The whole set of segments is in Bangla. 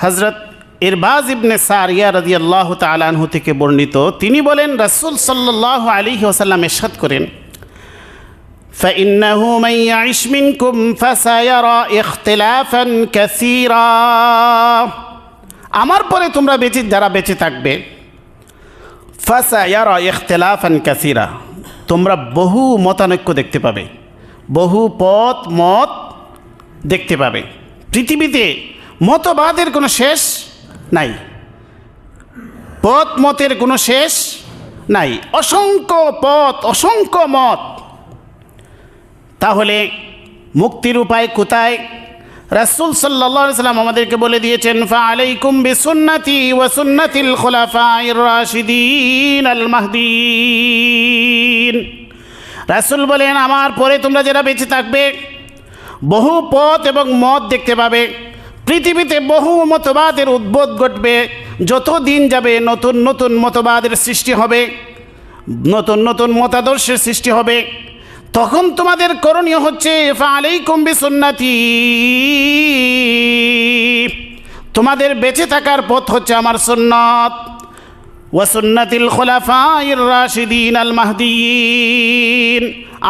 হজরত ইরবাজ ইবনে সারিয়া রাজি আল্লাহ তালানহু থেকে বর্ণিত তিনি বলেন রাসুল সাল্লাহ আলী ওসাল্লাম এরশাদ করেন فإنه من يعش منكم فسيرى اختلافا كثيرا আমার পরে তোমরা বেঁচে যারা বেঁচে থাকবে ফাসায়ারা ইখতিলাফান কাসিরা তোমরা বহু মতানৈক্য দেখতে পাবে বহু পথ মত দেখতে পাবে পৃথিবীতে মতবাদের কোনো শেষ নাই। পথ মতের কোনো শেষ নাই। অসংখ্য পথ, অসংখ্য মত। তাহলে মুক্তির উপায় কোথায়? রাসূল আলাইহি সাল্লাম আমাদেরকে বলে দিয়েছেন, ফাআলাইকুম বিসুন্নতি ওয়া সুন্নাতিল খুলাফাইর রাশিদিন আল মাহদিন। রাসূল বলেন, আমার পরে তোমরা যারা বেঁচে থাকবে, বহু পথ এবং মত দেখতে পাবে। পৃথিবীতে বহু মতবাদের উদ্বোধ ঘটবে। যত দিন যাবে নতুন নতুন মতবাদের সৃষ্টি হবে, নতুন নতুন মতাদর্শের সৃষ্টি হবে। তখন তোমাদের করণীয় হচ্ছে ফালেই কম্বি সুন্নাতি তোমাদের বেঁচে থাকার পথ হচ্ছে আমার সুন্নত। ওয়াসুন্নাতিল খোলাফাইর রাশিদিন আল মাহদিন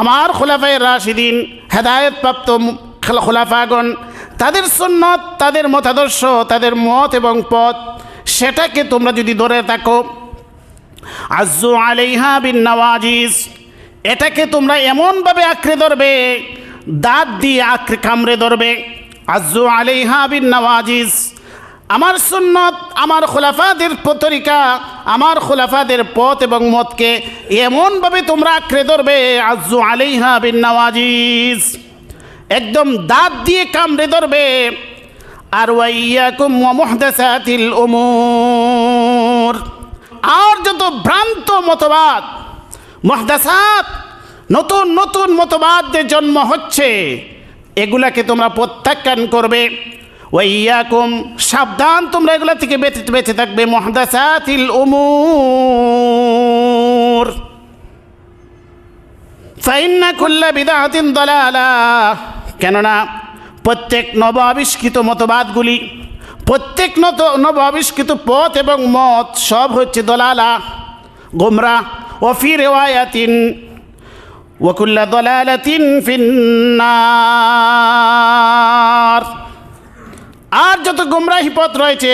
আমার খোলাফায়ের রাশিদিন হেদায়তপ্রাপ্ত খোলাফাগণ তাদের সুন্নত, তাদের মতাদর্শ, তাদের মত এবং পথ, সেটাকে তোমরা যদি ধরে থাকো, আজ্জু আলাইহা বিন নওয়াজিস এটাকে তোমরা এমনভাবে আঁকড়ে ধরবে, দাঁত দিয়ে আঁকড়ে কামড়ে ধরবে, আজ্জু আলাইহা বিন নওয়াজিস আমার সুন্নত, আমার খোলাফাদের তরিকা আমার খোলাফাদের পথ এবং মতকে এমনভাবে তোমরা আঁকড়ে ধরবে, আজ্জু আলাইহা বিন নওয়াজিস একদম দাঁত দিয়ে কামড়ে ধরবে। আর ওয়াইয়াকুম আর যত ভ্রান্ত মতবাদ, মহদাসাত, নতুন নতুন মতবাদের জন্ম হচ্ছে, এগুলাকে তোমরা প্রত্যাখ্যান করবে। ওয়াইয়াকুম, সাবধান, তোমরা এগুলা থেকে বেঁচে বেঁচে থাকবে, মহদাসাতিল উমুর। ফাইন্না কুল্লা বিদাহাতিন দলালা। কেননা প্রত্যেক নব আবিষ্কৃত মতবাদগুলি, প্রত্যেক নত, নব আবিষ্কৃত পথ এবং মত সব হচ্ছে দলালা, গোমরা ওফি রেওয়ায়াতিন ওকুল্লা দলালাতিন ফিন্নার। আর যত গুমরাহি পথ রয়েছে,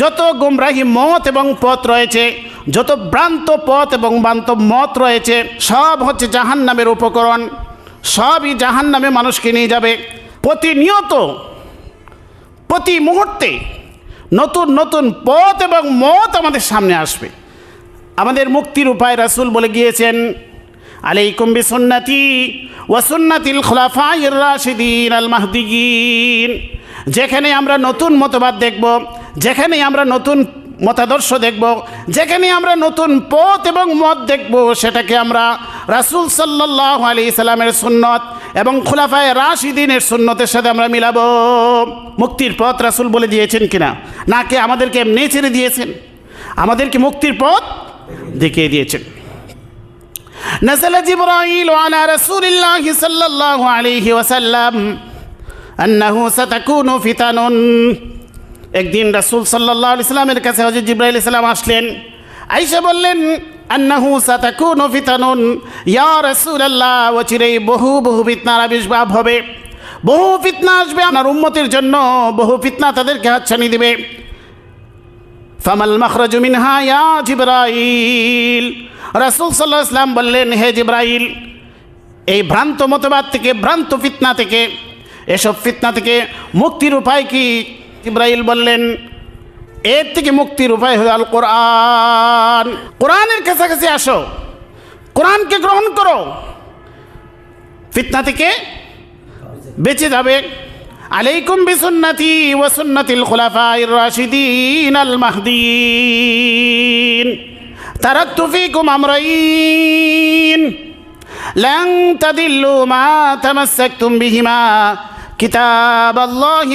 যত গুমরাহি মত এবং পথ রয়েছে, যত ভ্রান্ত পথ এবং ভ্রান্ত মত রয়েছে, সব হচ্ছে জাহান নামের উপকরণ। সবই জাহান নামে মানুষকে নিয়ে যাবে। প্রতিনিয়ত, প্রতি মুহূর্তে নতুন নতুন পথ এবং মত আমাদের সামনে আসবে। আমাদের মুক্তির উপায় রাসুল বলে গিয়েছেন, আলাইকুম বিসুন্নতি ওয়াসুন্নাতিল খোলাফাইর রাশিদিন আল মাহদিগিন যেখানে আমরা নতুন মতবাদ দেখব, যেখানে আমরা নতুন মতাদর্শ দেখব যেখানে আমরা নতুন পথ এবং মত দেখব সেটাকে আমরা রাসুল সাল্লাহ আলি সাল্লামের সুন্নত এবং খোলাফায় রাশিদিনের সুন্নতের সাথে আমরা মিলাবো মুক্তির পথ রাসুল বলে দিয়েছেন কিনা নাকি আমাদেরকে এমনি ছেড়ে দিয়েছেন আমাদেরকে মুক্তির পথ দেখিয়ে দিয়েছেন نزل جبرائيل على رسول الله صلى الله عليه وسلم أنه ستكون فتن একদিন রাসূল সাল্লাল্লাহু আলাইহি সাল্লামের কাছে হযরত জিবরাইল সালাম আসলেন। আয়েশা বললেন, আন্নাহু সাতাকুনু ফিতানুন। ইয়া রাসূলুল্লাহ ওচিরে বহু বহু ফিতনার আবির্ভাব হবে। বহু ফিতনা আসবে আপনার উম্মতের জন্য, বহু ফিতনা তাদেরকে হাতছানি দিবে। ফামাল মখরজু মিনহা, ইয়া জিবরাইল। রাসূল সাল্লাল্লাহু আলাইহি সাল্লাম বললেন, হে জিবরাইল, এই ভ্রান্ত মতবাদ থেকে, ভ্রান্ত ফিতনা থেকে, এসব ফিতনা থেকে মুক্তির উপায় কি? ইব্রাহিল বললেন এর থেকে মুক্তির উপায় হল আল কোরআন কোরআনের কাছাকাছি আসো কোরআনকে গ্রহণ করো ফিতনা থেকে বেঁচে যাবে আলাইকুম বিসুন্নতি ওয়া সুন্নাতিল খুলাফাইর রাশিদিন আল মাহদিন তারাকতু ফিকুম আমরাইন لن تضلوا ما تمسكتم بهما কিতাব আল্লাহ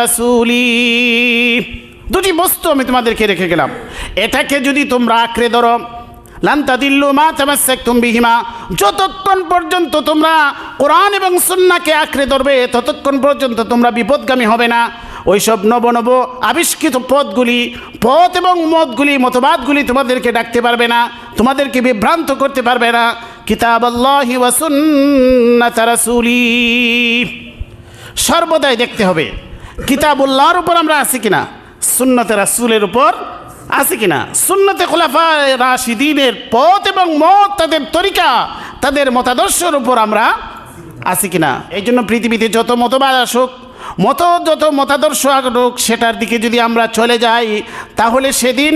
রাসূলি। দুটি বস্তু আমি তোমাদেরকে রেখে গেলাম। এটাকে যদি তোমরা আঁকড়ে ধরো লান্তা দিল্লু মা তামাসাক বিহিমা, যতক্ষণ পর্যন্ত তোমরা কোরআন এবং সুন্নাকে আঁকড়ে ধরবে, ততক্ষণ পর্যন্ত তোমরা বিপদগামী হবে না। ওইসব নব নব আবিষ্কৃত পথগুলি পথ এবং মতগুলি মতবাদগুলি তোমাদেরকে ডাকতে পারবে না, তোমাদেরকে বিভ্রান্ত করতে পারবে না। কিতাব আল্লাহি রাসূলি। সর্বদাই দেখতে হবে, কিতাবুল্লাহর উপর আমরা আছি কিনা, সুন্নতে রাসূলের উপর আছে কিনা। সুন্নতে খোলাফা রাশিদিনের পথ এবং মত তাদের তরিকা, তাদের মতাদর্শের উপর আমরা আছি কিনা। এই জন্য পৃথিবীতে যত মতবাদ আসুক মত যত মতাদর্শ আগ্রহ সেটার দিকে যদি আমরা চলে যাই, তাহলে সেদিন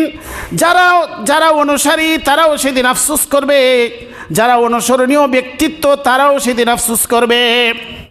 যারা যারা অনুসারী, তারাও সেদিন আফসোস করবে। যারা অনুসরণীয় ব্যক্তিত্ব, তারাও সেদিন আফসোস করবে।